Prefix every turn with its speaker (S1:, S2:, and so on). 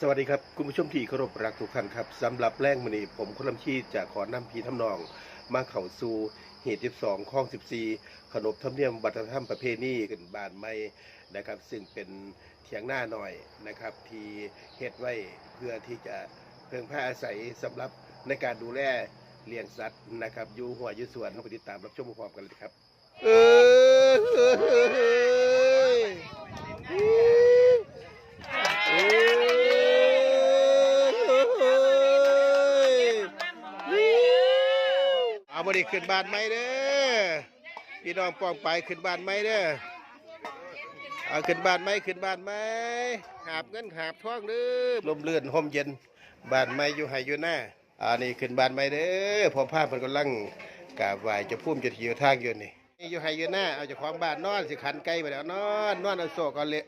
S1: สวัสดีครับ คุณผู้ชมที่เคารพรักทุกท่านครับสำหรับแรงมณีผมคนลำชีจะขอนำพีทำนอง มาเข่าสู่เหตุ12ข้อง 14 ขนบธรรมเนียมวัฒนธรรมประเพณีกันบานไม่นะครับ ซึ่งเป็นเถียงหน้าหน่อยนะครับ ที่เฮ็ดไว้เพื่อที่จะเพิ่งผ้าอาศัยสำหรับในการดูแลเลี้ยงสัตว์นะครับอยู่หัวอยู่สวนไปติดตามรับชมพร้อมกันเลยครับ เออ เอาบริขึ้นบ้านไหมเด้อพี่น้องป้องไปขึ้นบ้านไหมเด้อเอาขึ้นบ้านไหมขึ้นบ้านไหมหาบเงินหาบทองเด้อลมเลื่อนห่มเย็นบ้านไหมอยู่ไห้อยู่หน้าอันนี้ขึ้นบ้านไหมเด้อพอภาพมันกำลังกาบไหวจะพุ่มจะถียวทางอยู่นี่อยู่ไห้อยู่หน้าเอาเจากของบ้านนอนสิขันไกลไปแล้วนอนนอนเอาโศกเอาเละ